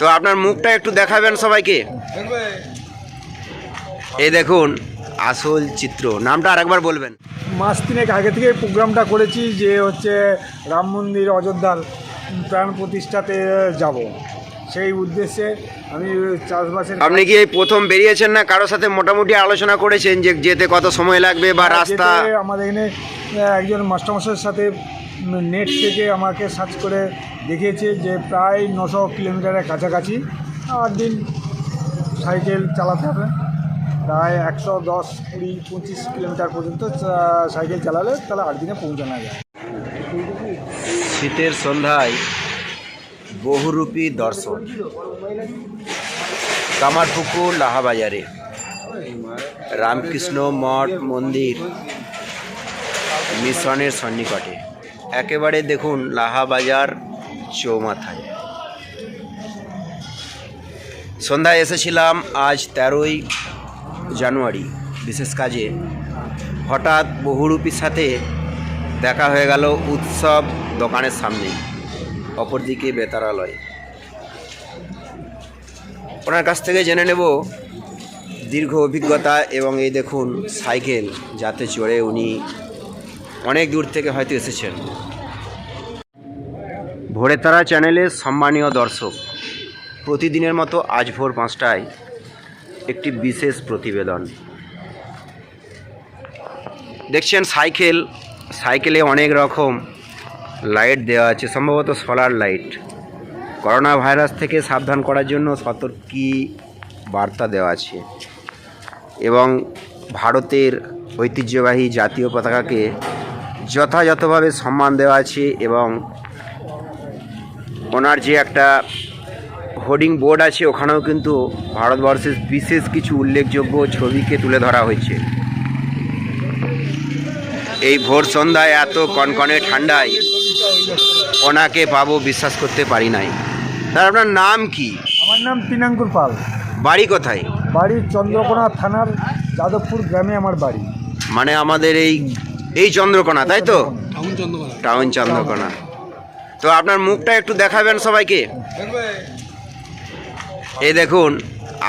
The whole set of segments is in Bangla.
তো আপনার মুখটা একটু দেখাবেন সবাইকে? এই দেখুন আসল চিত্র। নামটা আরেকবার বলবেন। মাস তিনেক আগে থেকে প্রোগ্রামটা করেছি যে হচ্ছে রাম মন্দির অযোধ্যার প্রাণ প্রতিষ্ঠাতে যাব। সেই উদ্দেশ্যে আমি চাষবাসের আপনি কি এই প্রথম বেরিয়েছেন না? কারোর সাথে মোটামুটি আলোচনা করেছেন যে যেতে কত সময় লাগবে বা রাস্তা? আমাদের এখানে একজন মাস্টারমশাইয়ের সাথে নেট থেকে আমাকে সার্চ করে দেখিয়েছে যে প্রায় নশো কিলোমিটারের কাছাকাছি আট দিন সাইকেল চালাতে হবে। প্রায় একশো দশ, কুড়ি, পঁচিশ কিলোমিটার পর্যন্ত সাইকেল চালালে তাহলে আট দিনে পৌঁছানো যায়। শীতের সন্ধ্যায় বহুরূপী দর্শন। কামারপুকুর, লাহাবাজারে। রামকৃষ্ণ মঠ মন্দির, মিশনের সন্নিকটে। একেবারে দেখুন লাহাবাজার চৌমাথায়। সন্ধ্যায় এসেছিলাম আজ তেরোই জানুয়ারি, বিশেষ কাজে। হঠাৎ বহুরূপীর সাথে দেখা হয়ে গেল উৎসব দোকানের সামনে, অপরদিকে বেতারালয়। ওনার কাছ থেকে জেনে নেব দীর্ঘ অভিজ্ঞতা এবং এই দেখুন সাইকেল, যাতে চড়ে উনি অনেক দূর থেকে হয়তো এসেছেন। ভোরে তারা চ্যানেলের সম্মানীয় দর্শক, প্রতিদিনের মতো আজ ভোর পাঁচটায় একটি বিশেষ প্রতিবেদন। দেখছেন, সাইকেল, সাইকেলে অনেক রকম লাইট দেওয়া আছে, সম্ভবত সোলার লাইট। করোনা ভাইরাস থেকে সাবধান করার জন্য সতর্কী বার্তা দেওয়া আছে? এবং ভারতের ঐতিহ্যবাহী জাতীয় পতাকাকে যথাযথভাবে সম্মান দেওয়া আছে এবং ওনার যে একটা হোর্ডিং বোর্ড আছে ওখানেও কিন্তু ভারতবর্ষের বিশেষ কিছু উল্লেখযোগ্য ছবিকে তুলে ধরা হয়েছে। এই ভোর সন্ধ্যায় এত কনকনে ঠান্ডায় ওনাকে পাবো বিশ্বাস করতে পারি নাই। তার আপনার নাম কি? আমার নাম পিনাঙ্কুর পাল। বাড়ি কোথায়? বাড়ি চন্দ্রকোনা থানার যাদবপুর গ্রামে আমার বাড়ি। মানে আমাদের এই এই চন্দ্রকোনা তাই তো? টাউন চন্দ্রকোনা। তো আপনার মুখটা একটু দেখাবেন সবাইকে? এই দেখুন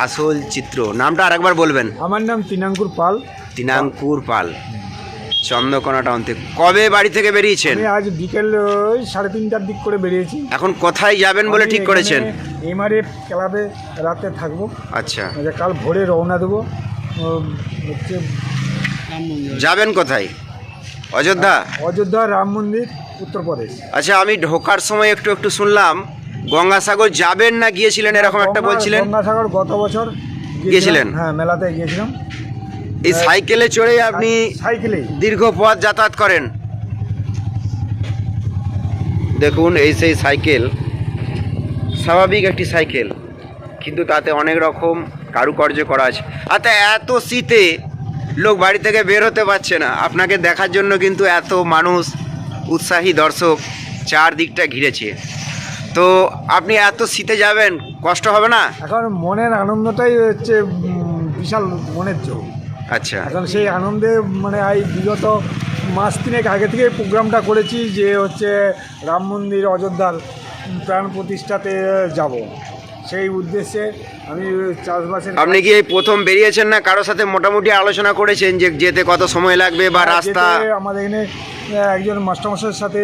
আসল চিত্র। নামটা আরেকবার বলবেন। আমার নাম তিনাঙ্কুর পাল। তিনাঙ্কুর পাল। চন্দ্রকোনা টাউন থেকে। কবে বাড়ি থেকে বেরিয়েছেন? আজ বিকেল ওই সাড়ে তিনটার দিক করে বেরিয়েছি। এখন কোথায় যাবেন বলে ঠিক করেছেন? এমআরএফ ক্লাবে রাতে থাকব। আচ্ছা। যে কাল ভোরে রওনা দেবো। হচ্ছে যাবেন কোথায়? অযোধ্যা? অযোধ্যা রাম মন্দির উত্তরপ্রদেশ। আচ্ছা আমি ঢোকার সময় একটু একটু শুনলাম গঙ্গাসাগর যাবেন না গিয়েছিলেন এরকম একটা বলছিলেন গঙ্গাসাগর গত বছর গিয়েছিলেন? হ্যাঁ মেলাতে গিয়েছিলাম। এই সাইকেলে চড়ে আপনি সাইকেলে। দীর্ঘ পথ যাতায়াত করেন? দেখুন এই সেই সাইকেল স্বাভাবিক একটি সাইকেল কিন্তু তাতে অনেক রকম কারুকার্য করা আছে। আচ্ছা এত শীতে লোক বাড়ি থেকে বের হতে পারছে না। আপনাকে দেখার জন্য কিন্তু এত মানুষ উৎসাহী দর্শক চারদিকটা ঘিরেছে। তো আপনি এত শীতে যাবেন কষ্ট হবে না? এখন মনের আনন্দটাই হচ্ছে বিশাল মনের চোখ আচ্ছা। এখন সেই আনন্দে মানে এই বিগত মাস তিনেক আগে থেকে প্রোগ্রামটা করেছি যে হচ্ছে রাম মন্দির অযোধ্যার প্রাণ প্রতিষ্ঠাতে যাব। সেই উদ্দেশ্যে আমি চাষবাসের আপনি কি এই প্রথম বেরিয়েছেন না? কারোর সাথে মোটামুটি আলোচনা করেছেন যে যেতে কত সময় লাগবে বা রাস্তা? আমাদের এখানে একজন মাস্টারমশাইয়ের সাথে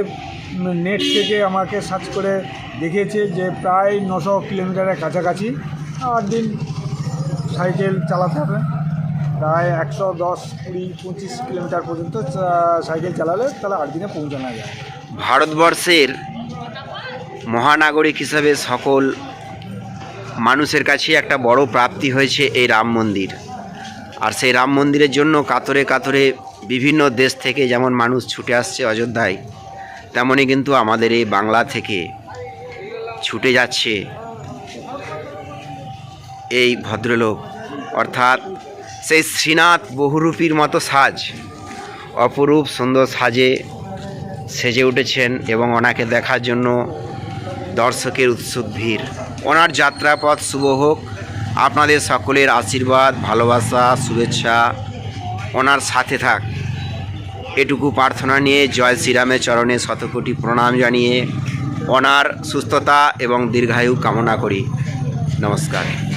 নেট থেকে আমাকে সার্চ করে দেখিয়েছে যে প্রায় নশো কিলোমিটারের কাছাকাছি আট দিন সাইকেল চালাতে হবে। প্রায় একশো দশ কুড়ি পঁচিশ কিলোমিটার পর্যন্ত সাইকেল চালালে তাহলে আট দিনে পৌঁছানো যায়। ভারতবর্ষের মহানাগরিক হিসাবে সকল মানুষের কাছে একটা বড় প্রাপ্তি হয়েছে এই রাম মন্দির। আর সেই রাম মন্দিরের জন্য কাতরে কাতরে বিভিন্ন দেশ থেকে যেমন মানুষ ছুটে আসছে অযোধ্যায় তেমনই কিন্তু আমাদের এই বাংলা থেকে ছুটে যাচ্ছে এই ভদ্রলোক। অর্থাৎ সেই শ্রীনাথ বহুরূপীর মতো সাজ, অপরূপ সুন্দর সাজে সেজে উঠেছেন এবং ওনাকে দেখার জন্য দর্শকের উৎসুক ভিড়। ওনার যাত্রাপথ শুভ হোক। আপনাদের সকলের আশীর্বাদ, ভালোবাসা, শুভেচ্ছা ওনার সাথে থাক। এটুকু প্রার্থনা নিয়ে জয় শ্রীরামের চরণে শতকোটি প্রণাম জানিয়ে ওনার সুস্থতা এবং দীর্ঘায়ু কামনা করি। নমস্কার।